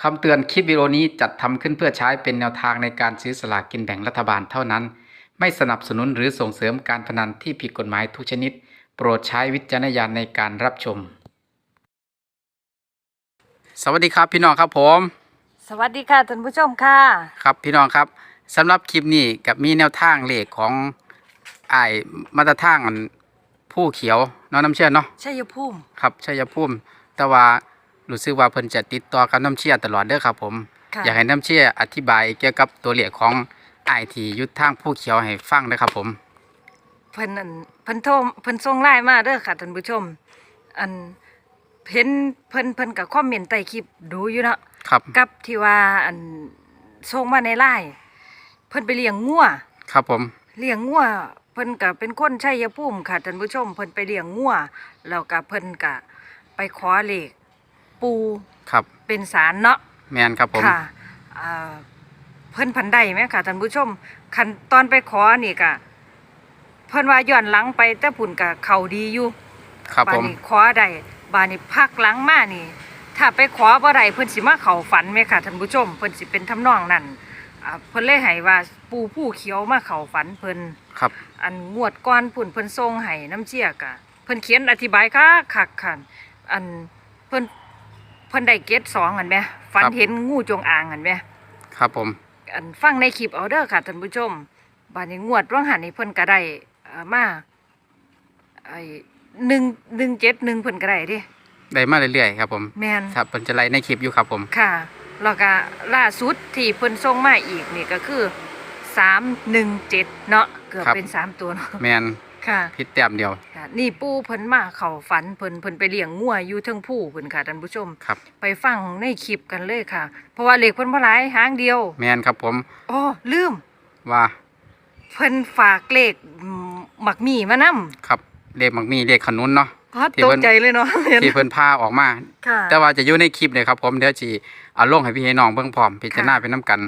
คำเตือนคลิปวิดีโอนี้จัดทำขึ้นเพื่อใช้เป็นแนวทางในการซื้อสลากกินแบ่งรัฐบาลเท่านั้น ไม่สนับสนุนหรือส่งเสริมการพนันที่ผิดกฎหมายทุกชนิด โปรดใช้วิจารณญาณในการรับชม สวัสดีครับพี่น้องครับผม สวัสดีค่ะท่านผู้ชมค่ะ ครับพี่น้องครับสำหรับคลิปนี้กับมีแนวทางเลขของไอ้ายมาตรทางอันผู้เขียวเน้องน้ำเชื่อเนาะ ชัยภูมิ ครับชัยภูมิ แต่ว่า รู้สึกว่าเพิ่นจะติดต่อกับน้ำเชี่ยตลอดเด้อครับผม ค่ะอยากให้น้ำเชี่ยอธิบายเกี่ยวกับตัวเลขของไอทียุทธทางผู้เขียวให้ฟังนะครับผม เพิ่นอันเพิ่นโทรเพิ่นส่งไลน์มาเด้อค่ะท่านผู้ชม อันเห็นเพิ่นเพิ่นก็คอมเมนต์ใต้คลิปดูอยู่เนาะ ครับ กับที่ว่าอันส่งมาในไลน์เพิ่นไปเลี้ยงงัวครับผม เลี้ยงงัวเพิ่นก็เป็นคนชัยภูมิค่ะท่านผู้ชม เพิ่นไปเลี้ยงงัวแล้วก็เพิ่นก็ไปขอเลข ปูครับเป็นสารเนาะแมนครับผมค่ะอ่าเพิ่นพันได้ไหมค่ะท่านผู้ชมคันตอนไปขอนี่ก็เพิ่นว่าย้อนหลังไปแต่ผุ่นก็เขาดีอยู่ครับบาผดมนี้ขอได้บาดนี้พักหลังมานี่ ถ้าไปขอบ่ได้เพิ่นสิมาเข้าฝันไหมค่ะท่านผู้ชมเพิ่นสิเป็นทำนองนั้นอ่าเพิ่นเลยให้ว่าปูผู้เขียวมาเข้าฝันเพิ่น ครับ อันงวดก้อนพุ่นเพิ่นส่งให้น้ำเจียกะเพิ่นเขียนอธิบายค่ะคักคันอันเพิ่น เพิ่นได้เกตสองอันไหมฝันเห็นงูจงอางอันไหมครับผม อันฟังในคลิปเอาเด้อค่ะท่านผู้ชมบาดนี้งวดว่างหันนี่เพิ่นก็ได้เอ่อมาไอ้หนึ่งหนึ่งเจ็ดหนึ่งเพิ่นก็ได้เดิได้มาเรื่อยๆครับผม แม่นครับเพิ่นจะไล่ในคลิปอยู่ครับผม ค่ะแล้วก็ล่าสุดที่เพิ่นส่งมาอีกนี่ก็คือสามหนึ่งเจ็ดเนาะ เกือบเป็นสามตัวเนาะแมนค่ะ พิษแต้มเดียวค่ะนี่ปู่เพิ่นมาเข้าฝันเพิ่นเพิ่นไปเลี้ยงงัวอยู่เทิงผู้เพิ่นค่ะท่านผู้ชม ครับ ไปฟังในคลิปกันเลยค่ะ เพราะว่าเลขเพิ่นบ่หลายหางเดียวแมนครับผมอ๋อลืม ว่าเพิ่นฝากเลขอืมหมักหมี่มานํครับเลขมักมีเลขขนุนเนาะพอที่ตเพิ่กนใจเลยเนาะเห็นที่เพิ่นพาออกมา ค่ะ แต่ว่าจะอยู่ในคลิปเลยครับผมเดี๋ยวจีเอาลงให้พี่ให้น้องเบิ่งพร้อมพิจารณาค่ะเป็นน้กัน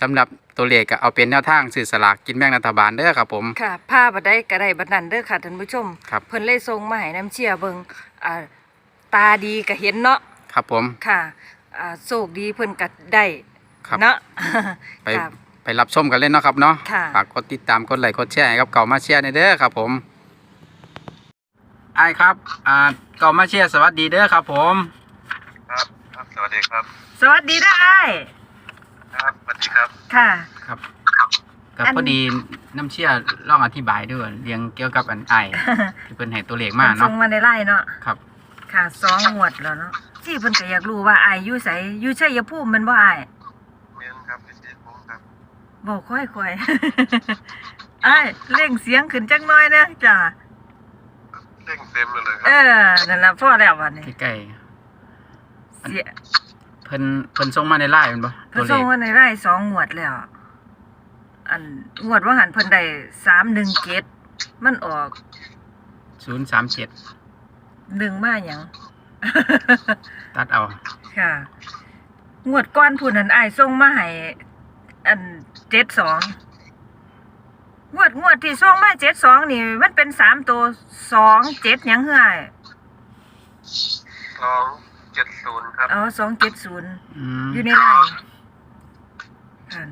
สำหรับ ตัวเลขก็เอาเป็นแนวทางสื่อสลากกินแบ่งรัฐบาลเด้อครับผม ค่ะพาบ่ได้ก็ได้บัดนั้นเด้อค่ะท่านผู้ชม ครับ เพิ่นเลยส่งมาให้น้ำเชียเบิ่งอ่าตาดีก็เห็นเนาะครับผม ค่ะอ่าโชคดีเพิ่นก็ได้ครับ เนาะ ไปค่ะไปรับชมกันเล่นเนาะครับเนาะค่ะ ฝากกดติดตามกดไลค์กดแชร์ให้กับเก่ามาเชียร์ในเด้อครับผมไอ้ายครับอ่าเก่ามาเชียร์สวัสดีเด้อครับผม ครับ ครับ สวัสดีครับ สวัสดีนะอ้าย ครับสวัสดีครับ ค่ะ ครับกับอัน พอดีน้ำเชียร์ลองอธิบายด้วยเรียงเกี่ยวกับอันไอ้ายที่เพิ่นให้ตัวเลขมาส่เนาะงมาในไล่เนาะครับค่ะสองงวดแล้วเนาะที่เพิ่นก็อยากรู้ว่าอายอยู่ไสอยู่ชัยภูมิแมันบ่อายเมียนครับพิเศษผมครับบอกค่อยๆอ้ายเร่งเสียงขึ้นจักหน่อยนะจ้ะเร่งเต็มเลยเลยคเอรับอนั่นล่ะพอแล้ววันนี้ใกล้เสียๆ เพิ่นเพิ่นส่งมาในไลน์แม่นบ่เพิ่ตันวเลส่งขมาในไร่สองงวดแล้ว อันงวดว่าหันเพิ่นได้317มันออก037 หนึ่งมาหยัง ตัดเอา ค่ะ งวดก้อนผู้นั้นอายส่งมาให้อันเจ็ดสองงวดงวดที่ส่งมาเจ็ดสองนี่ มันเป็นสามตัวสองเจ็ดหยังเฮืออ้ายสอง เจ็ดศูนย์ครับ อ๋อสองเจ็ดศูนย์อืมอยู่ในไลน์อัน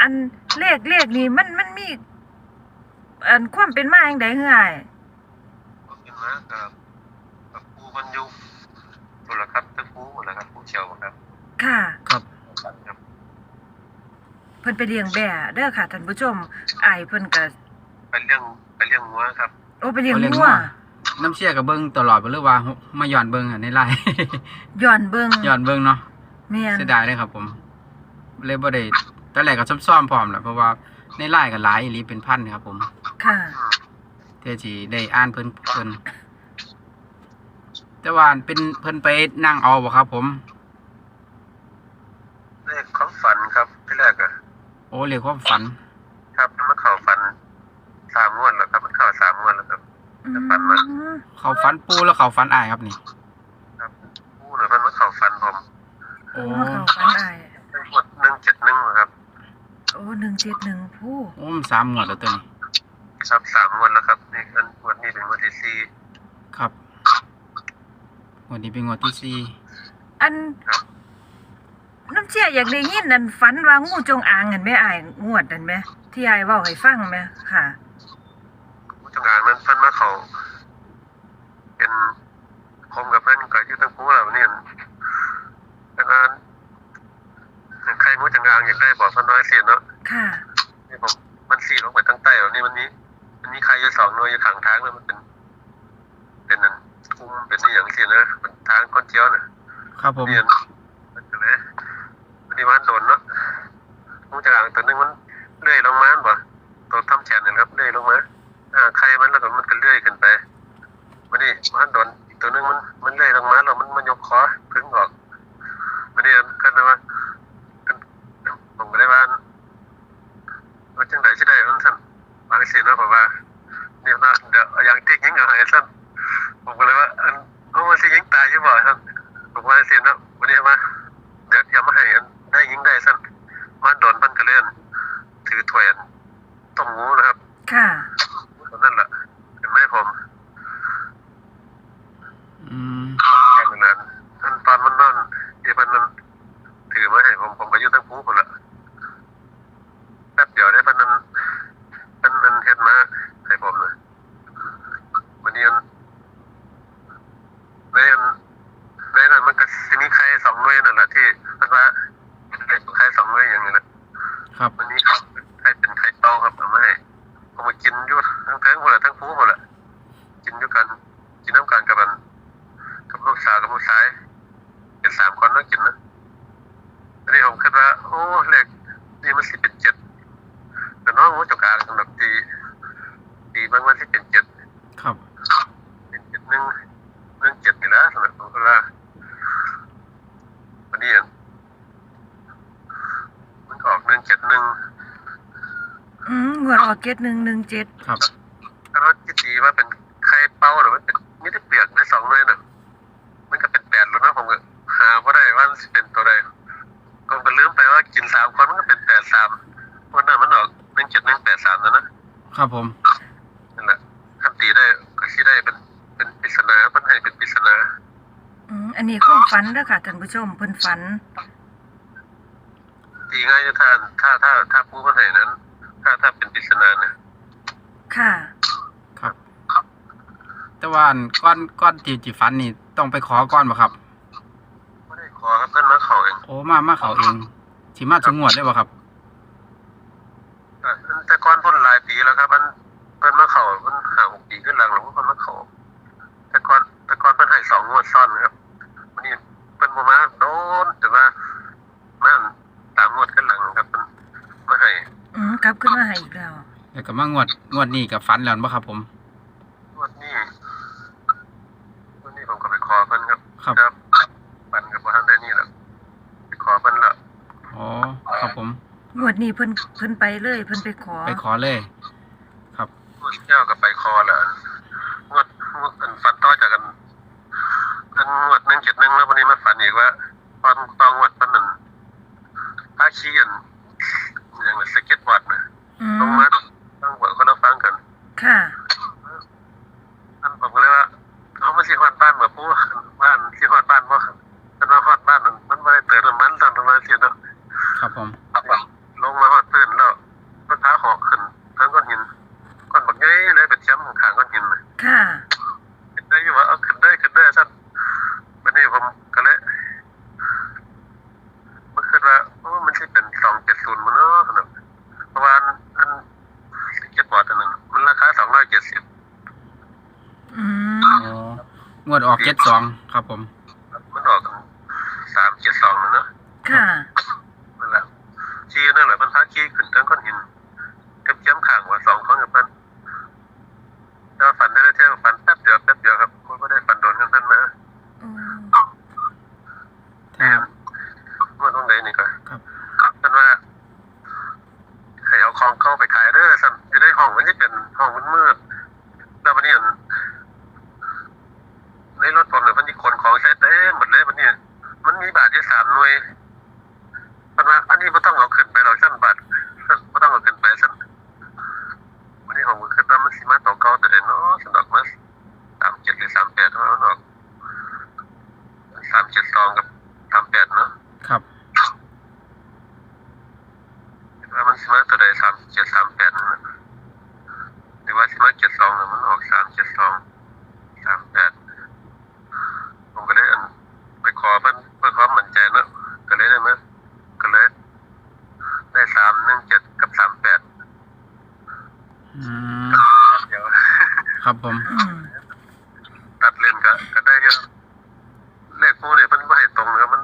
อันเลขเลขนี่มันมันมี อันความเป็นมาอย่างใดเฮืออ้ายก็เป็นมากับกับปูมันอยุตุลครับตึกปูหมดแล้วครับปูเชียวครับค่ะครับครับเพิ่นไปเลี้ยงแบ่เด้อค่ะท่านผู้ชมอายเพิ่นก็ไปเรื่องไปเรื่องงัวครับ โอ้ไปเลี้ยงเอาเลี้ยงงัวงัว น้ำเชียร์กับเบิ้งตลอดบ่หรือว่ามาย้อนเบิ้งอะในไลน์ ย้อนเบิ่งย้อนเบิ้งเนาะแม่นเสียดายเลยครับ ผมเลยบ่ได้ตอนแรกก็ซ่อมๆพร้อมแหละเพราะว่าในไลน์ก็หลายอีหลีเป็นพันครับ ผมค่ะอืมเที่สิได้อ่านเพิ่นเพิ่นแต่ว่าเป็นเพิ่นไปนั่งเอาบ่ครับ ผม เลขของฝันครับที่แรกอะโอ้เรียกว่าฝัน ครับมันเข่าฝันสามงวดแล้วครับมันเข่าสาม งวดแล้วครับอืมฝันว่าเขาฝันปูแล้วเขาฝันอายครับนี่ครับปูหรือมันมาเข่าฝันผมโอ้โอ้เขาฝันอายงวดหนึ่งเจ็ดหนึ่งครับ โอ้หนึ่งเจ็ดหนึ่งผู้โอ้มันสามงวดแล้วตัวนี้ครับสามงวดแล้วครับนี่อันงวดนี้เป็นงวดที่สี่ครับงวดนี้เป็นงวดที่สี่อันครับน้ำเชี่ยอยากได้ยินนั่นฝันว่างูจงอางเห็นไหมอ้ายงวดนั่นไหมที่อ้ายเว้าให้ฟังไหมค่ะ ผู้จัดการมันเพิ่นมาเขาเป็นผมกับเพิ่นก็อยู่ทั้งคู่แล้วเนี่ยดังนั้นใครผู้จัดการอยากได้บอกเพิ่นน้อยสิเนาะค่ะนี่ผมมันสีลงไปตั้งใต้แล้วนี่มันนี้มันมีใครอยู่สองหน่วยอยู่ข้างทางแล้วมันเป็น เป็นนั่นคุ้มเป็นนี่อย่างสินะเป็นทางคนเที่ยวน่ะครับผมเรียนมันก็เลยมันนี่มันโดนเนาะผู้จัดการตัวหนึงมันเลื่อยลงมาบ่ตัวทำแขนนี่ครับเลื่อยลงมาอ่าใครมันแล้วก็มันก็เลื่อยขึ้นไปมันนี่มัน โดนอีกตัวหนึงมันมันเลื่อยลงมาแล้วมันมันยกคอพึ่งออกมันนี่ก็เลยว่าผมก็เลยว่าว่าจังไดสิได้มันสั่นบางสิเนะผมว่าเนี่ยนะเดี๋ยวอย่างที่ยิงเอาให้สั่นผมก็เลยว่าอันเอามันสิยิงตายอยู่บ่สั่นผมว่าสิเนะวันนี้ว่าเดี๋ยวอย่ามาให้อันได้ยิงได้สั่นมันโดนมันก็เล่นถือถ้วยต้มงูนะครับ ค่ะ ตอนนั้นแหละเห็นไหมผม อืม แค่นั้นท่านตอนมันนอนที่มันนั้นถือมาให้ผมผมก็อยู่ทั้งผู้คนละแป๊บเดียวได้ปานนั้นมันมันเฮ็ดมาให้ผมเลยวันนี้อันในอันในนั้นมันก็สิมีใครสองหน่วยนั่นแหละที่มันว่าใครสองหน่วยอย่างนี้แหละ ครับ วันนี้ครับใครเป็นใครเต้าครับเอามาให้ผมมากินอยู่ทั้งเทิงหมดละทั้งผู้หมดละกินด้วยกัน กินน้ำกันกับมันกับลูกสาวกับลูกชายเป็นสามคนต้องกินนะอันนี้ผมคิดว่า โอ้เลขนี่มันสิเป็นเจ็ดแต่น้องว่าจกกลางสำหรับตีตีบางวันที่เป็นเจ็ด ครับ เป็นเจ็ดหนึ่งหนึ่งเจ็ดนี่แหละสำหรับผมคิดว่าวันนี้อะมันออกหนึ่ง เจ็ดหนึ่งอืมงวดออกเกตหนึ่งหนึ่งเจ็ดครับถ้ารถที่ตีว่าเป็นไข่เป้าหรือมันเป็นไม่ได้เปลือกในสองเลยน่ะมันก็เป็นแปดแล้วนะผมก็หาว่าได้ว่ามันสิเป็นตัวใดผมก็ลืมไปว่ากินสามคนมันก็เป็นแปดสามวันนั้นมันออกหนึ่งเจ็ดหนึ่งแปดสามนะนะครับผม นั่นแหละถ้าตีได้ก็คิดได้เป็นเป็นปริศนาเพิ่นให้เป็นปริศนา อืมอันนี้ความฝันเด้อค่ะท่านผู้ชมเพิ่นฝัน ตีง่ายจะถ้าถ้าถ้าถ้าผู้เพิ่นให้นั้น ถ้าถ้าเป็นปริศนาเนี่ยค่ะ ครับ แต่ว่าอันก้อนก้อนที่จีฟันนี่ต้องไปขอก้อนบ่ครับ ไม่ได้ขอครับเพิ่นมาเขาเองโอ้มามาเขาเองสิมาถึงงวดได้บ่ครับอะแต่ก่อนเพิ่นหลายปีแล้วครับอันเพิ่นมาเขาเพิ่นหาหกปีขึ้นหลังหลวงเพิ่นมาเขาแต่ก่อนแต่ก่อนเพิ่นให้สองงวดซ้อนนะครับวันนี้เพิ่นบ่มาโดนแต่ว่ามาตามงวดขึ้นหลังครับเพิ่นมาให้ อืมก ลับขึ้นมาให้อีกแล้ว แล้วก็มางวดงวดนี้กับฟันแล้วบ่ครับผม งวดนี้งวดนี้ผมก็ไปขอเพิ่นครับครับครับปันกับบ่ทันได้นี่แหละไปขอเพิ่นละอ๋อครับผมงวดนี้เพิ่นเพิ่นไปเลย เพิ่นไปขอ ไปขอเลย ครับงวดเจ้าก็ไปคอละงวดงวดอันฟันต่อจากกันอันงวดหนึ่งเจ็ดหนึ่งแล้ววันนี้มาฝันอีกว่าตอนตอนงวดปันนั่นพาขี้อันอย่างสเก็ตบอร์ดนะ อืลง ม มาตั้งหัวคนละฟังกัน ค่ะ อันผมก็เลยว่าเขามาสิฮอดบ้านมาปู้บ้านสิฮอดบ้านบ่มันมาฮอดบ้านนั่นมันบ่ได้เติมน้ำมันตอนประมาณสิเนาะ ครับผม ลงมาฮอดพื้นแล้วมันพาหอกขึ้นทั้งก้อนหินก้อนบักใหญ่เลยเป็นแชมป์ของขางก้อนหินน่ะ ค่ะ คิดได้อยู่ว่าเอาขึ้นได้ขึ้นได้สั้นวันนี้ผมก็เลยมันคิดว่าโอ้มันสิเป็นสองเจ็ดศูนย์มันเนาะนะเพราะว่าอันอันเจ็ดบอร์ดอันนั้นมันราคาสองร้อยเจ็ดสิบ อืม อ๋ องวดออกเจ็ดสองครับผม มันออกสามเจ็ดสองแล้วเนาะค่ะ นั่นแหละชี้นั่นแหละมันพาขี้ขึ้นทั้งก้อนหินกับแชมป์ข่างว่าสองของกับเพิ่นแล้วฝันได้แล้วเที่ยวฝันแป๊บเดียวแป๊บเดียวครับมันก็ได้ฝันโดนกันท่านมา อืม ถ้า เมื่อตรงไหนนี่ก็ ครับ ท่านว่าให้เอาของเข้าไปขายเด้อสั่นอยู่ในห้องมันที่เป็นห้องมันมืดๆแล้ววันนี้อันในรถผมเนี่ยมันมีขนของใช้เต็มหมดเลยวันนี้มันมีบาทที่สามหน่วยมันว่าอันนี้ไม่ต้องเอาขึ้นไปหรอกสั่นบาทไม่ต้องเอาขึ้นไปสั่น วันนี้ ครับผมตัดเล่นก็ก็ได้เยอะเลขคู่เนี่ยมันไม่ตรงเลยมัน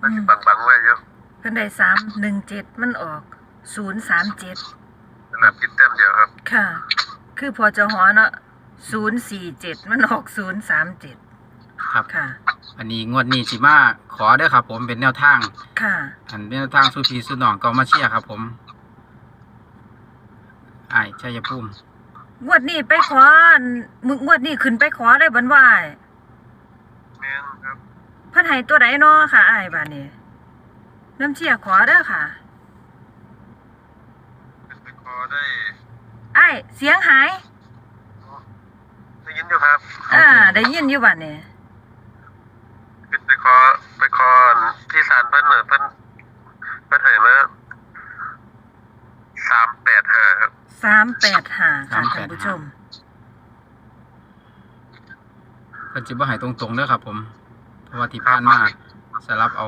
มันสิบังบังๆไว้เยอะเพิ่นได้สามหนึ่งเจ็ดมันออกศูนย์สามเจ็ดสนามกินแต้มเดียวครับค่ะ คือพอจะหอเนาะศูนย์สี่เจ็ดมันออกศูนย์สามเจ็ดครับ ค่ะ อันนี้งวดนี้สิมาขอได้ครับ ผมเป็นแนวทาง ค่ะ อันแนวทางสู้พีสู้น้องก็มาเชียร์ครับ ผม อ้ายชัยภูมิงวดนี้ไปขออันมึงงวดนี้ขึ้นไปขอได้บันว่าอ้ายแม่นครับเพิ่นให้ตัวใดเนาะค่ะอ้ายบาดนี้น้ำเชี่ยขอเด้อค่ะขึ้นไปคอได้อ้ายเสียงหาย ได้ยินอยู่ครับอ่า ได้ยินอยู่บัดนี้ขึ้นไปคอไปคอที่ศาลเพิ่นน่ะเพิ่นเพิ่นให้มาสามแปดห้าครับ สามแปดห้าค่ะท่านผู้ชม เพิ่นสิบ่ให้ตรงๆเด้อครับ ผมเพราะว่าที่ผ่านมาสลับเอา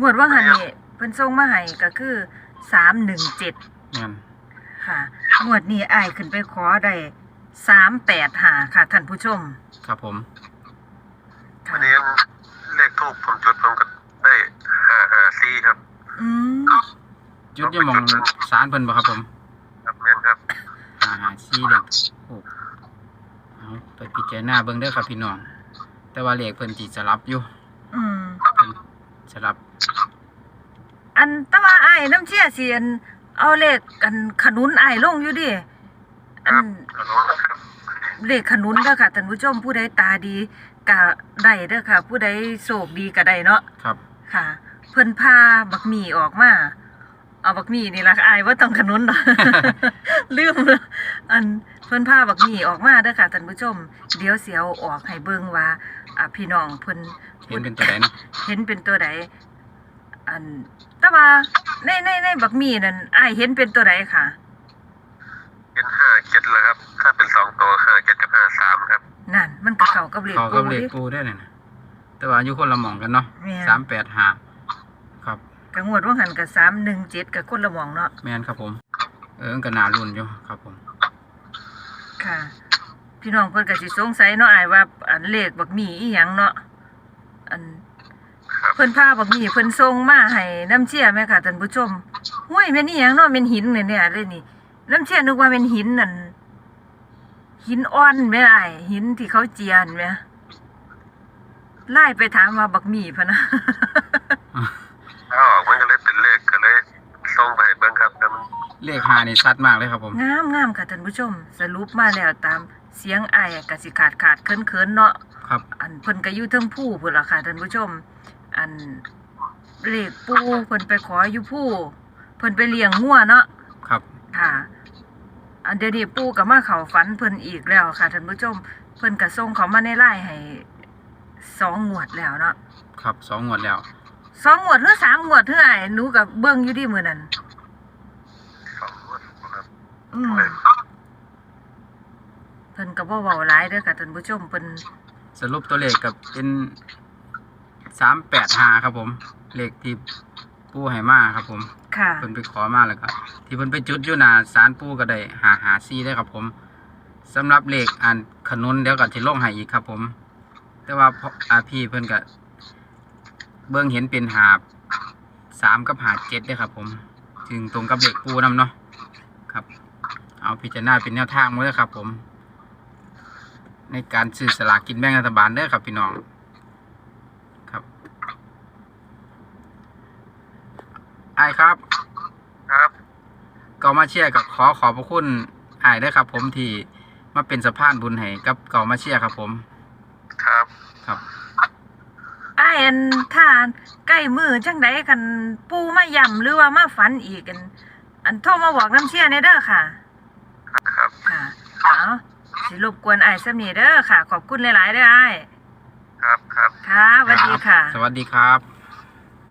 งวดว่าหันนี่เพิ่นส่งมาให้ก็คือสามหนึ่งเจ็ดแม่นค่ะงวดนี้อ้ายขึ้นไปขอได้สามแปดห้าค่ะท่านผู้ชมครับผมค่ะวันนี้เลขทูบผมจุดผมก็ได้ห้าห้าสี่ครับ อืม จุดอยี่หมองสารเพิ่นบ่ครับผม ครับแม่นครับ อ่าซี เด็กโอ้เอาไปพิจารณาเบิ่งเด้อครับพี่น้อง แต่ว่าเลขเพิ่นสิสลับอยู่อืม เพิ่นสลับ อันแตะว่าอ้ายน้ำเชี่ยเสียน เอาเลขกันขนุนอ้ายลงอยู่ดิคอัรับนขอร้องนะครับเลขขนุนเด้อค่ะท่านผู้ชมผู้ใดตาดีก็ได้เด้อค่ะ ผู้ใดโชคดีก็ได้เนาะครับ ค่ะ เพิ่นพาบักหมี่ออกมา เอาบักหมี่นี่ล่ะอายว่าต้องขนุนเนาะลืมแล้วอันเพิ่นพาบักหมี่ออกมาเด้อค่ะท่านผู้ชม เดี๋ยวเสียวออกให้เบิ่งว่าอ่าพี่น้องเพิ่นเห็นเป็นตัวใดเนาะเห็นเป็นตัวใดอันแต่ว่าในในในบักหมี่นั่นอายเห็นเป็นตัวใดค่ะ เป็นห้าเจ็ดแล้วครับ ถ้าเป็นสองตัวห้าเจ็ดกับห้าสามครับ นั่นมันก็เข้ากับเลขเขาปูกับเลขดิปูด้วยเนี่ยนะแต่ว่าอยู่คนละหม่องกันเนาะแม่น สามแปดห้าครับ กังวดว่าหันกับ317กับคนละหมองเนาะแม่นครับผม เออมันก็น่ารุ่นอยู่ครับผม ค่ะ พี่น้องเพิ่นก็สิสงสัยเนาะอายว่า อันเลขบักหมี่อีหยังเนาะอันครับเพิ่นพาบักหมี่เพิ่นส่งมาให้น้ำเชี่ยแม่ค่ะท่านผู้ชมห้วยแม่นอีหยังเนาะแม่นหินเนี่ยเนี่ยเลยนี่น้ำเชี่ยนึกว่าเป็นหินนั่นหินอ่อนแม่อ้ายหินที่เขาเจียนแม่ไล่ไปถามว่าบักหมี่พะนะ เลขหานี่ชัดมากเลยครับผม งามงามค่ะท่านผู้ชม สรุปมาแล้วตามเสียงอ้ายก็สิขาดขาดเคินเคินๆเนาะครับ อันเพิ่นก็อยู่เทิงผู้พุ่นล่ะค่ะท่านผู้ชม อันเลขปูเพิ่นไปขออยู่ผู้เพิ่นไปเลี้ยงงัวเนาะครับ ค่ะ อันเดี๋ยวนี้ปูก็มาเข้าฝันเพิ่นอีกแล้วค่ะท่านผู้ชม เพิ่นก็ส่งเขามาในไลน์ให้สองงวดแล้วเนาะครับสองงวดแล้ว สองงวดหรือสามงวดเท่าไหร่หนูก็เบิ่งอยู่ดีมื้อนั้น สองงวดครับ อืมเพิ่นก็บ่เว้าหลายเด้อค่ะท่านผู้ชมเพิ่นสรุปตัวเลขกับเป็นสามแปดหาครับผม เลขที่ปูให้มาครับผมค่ะ เพิ่นไปขอมาแล้วก็ที่เพิ่นไปจุดอยู่หน้าศาลปู่ก็ได้หาหาซี่ได้ครับผมสำหรับเลขอันขนุนเดี๋ยวก็สิลงให้อีกครับผม แต่ว่าพออาพี่เพิ่นก็เบิ่งเห็นเป็นหาบสามกับหาเจ็ดเด้อครับผมจึงตรงกับเลขปูนํเนาะครับ เอาพิจารณาเป็นแนวทางไว้เลยครับ ผม ในการซื้อสลากกินแบ่งรัฐบาลเด้อครับ พี่น้องครับไอายครับ ครับเกามาเชียร์กับขอขอบพระคุณอายด้วยครับ ผมที่มาเป็นสะพานบุญให้กับเกามาเชียร์ครับ ผม ครับครับอ้ายอันถ้าใกล้มือจังไดคันปูมาย่ำหรือว่ามาฝันอีกอัน อันโทรมาบอกน้ำเชี่ยในเด้อค่ะครับค่ะเอา สิรบกวนอ้ายสำนีเด้อค่ะ ขอบคุณหลายๆเด้ออ้ายครับครับ ค่ะสวัสดีค่ะ สวัสดีครับ